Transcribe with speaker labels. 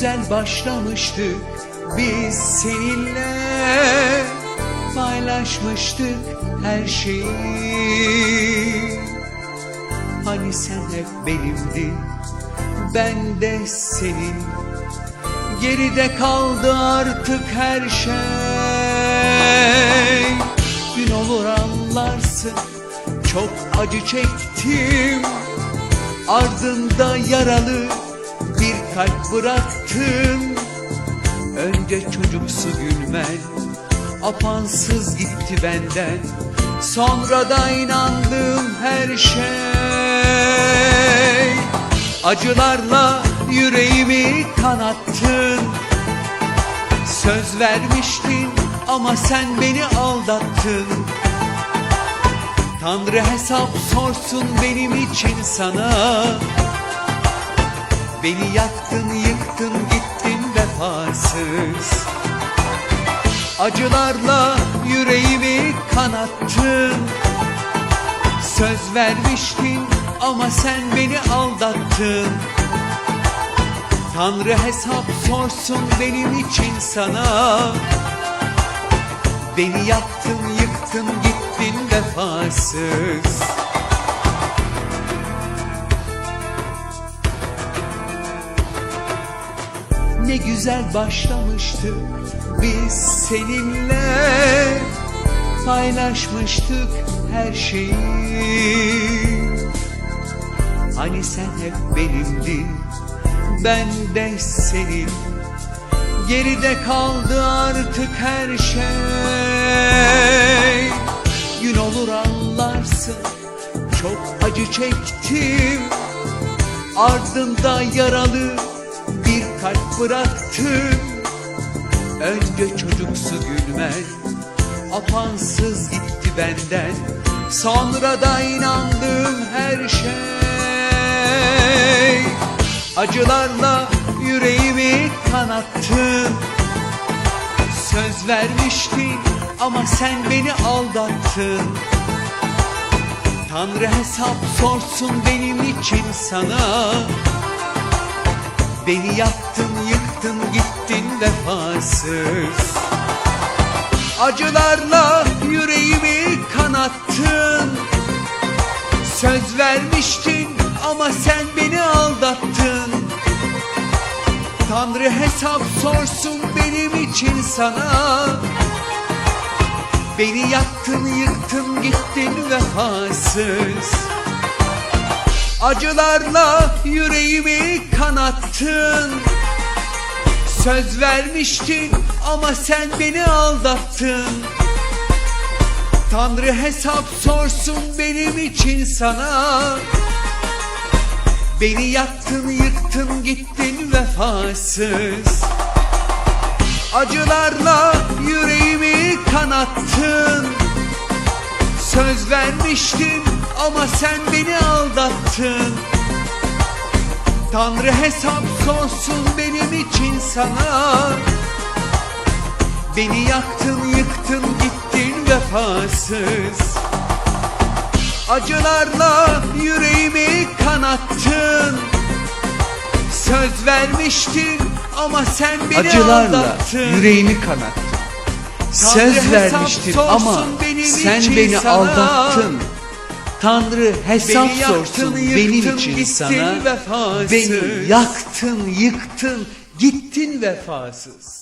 Speaker 1: güzel başlamıştık biz seninle. Paylaşmıştık her şeyi. Hani sen hep benimdin ben de senin. Geride kaldı artık her şey. Gün olur anlarsın çok acı çektim. Ardında yaralı kalp bıraktın. Önce çocuksu gülmen Apansız gitti benden. Sonra da inandığım her şey. Acılarla yüreğimi kanattın. Söz vermiştin ama sen beni aldattın. Tanrı hesap sorsun benim için sana Beni yaktın yıktın gittin vefasız. Acılarla yüreğimi kanattın. Söz vermiştin ama sen beni aldattın. Tanrı hesap sorsun benim için sana. Beni yaktın yıktın gittin vefasız Ne güzel başlamıştık. Biz seninle Paylaşmıştık her şeyi. Hani sen hep benimdin ben de senin. Geride kaldı artık her şey. Gün olur anlarsın çok acı çektim. Ardında yaralı bir kalp bıraktım Önce çocuksu gülmen Apansız gitti benden. Sonra da inandığım her şey. Acılarla yüreğimi kanattın. Söz vermiştin ama sen beni aldattın. Tanrı hesap sorsun benim için sana Beni yaktın yıktın gittin vefasız. Acılarla yüreğimi kanattın. Söz vermiştin ama sen beni aldattın. Tanrı hesap sorsun benim için sana. Beni yaktın yıktın gittin vefasız. Acılarla yüreğimi kanattın Söz vermiştin ama sen beni aldattın. Tanrı hesap sorsun benim için sana. Beni yaktın yıktın gittin vefasız. Acılarla yüreğimi kanattın. Söz vermiştin ama sen beni aldattın Tanrı hesap sorsun benim için sana Beni yaktın yıktın gittin vefasız Acılarla yüreğimi kanattın Söz vermiştin ama sen beni
Speaker 2: Acılarla
Speaker 1: aldattın
Speaker 2: yüreğimi kanattın. Söz vermiştin ama sen beni
Speaker 1: sana.
Speaker 2: aldattın. Tanrı hesap
Speaker 1: Beni yaktın,
Speaker 2: sorsun
Speaker 1: yıktın,
Speaker 2: benim için sana.
Speaker 1: vefasız.
Speaker 2: Beni yaktın, yıktın, gittin vefasız.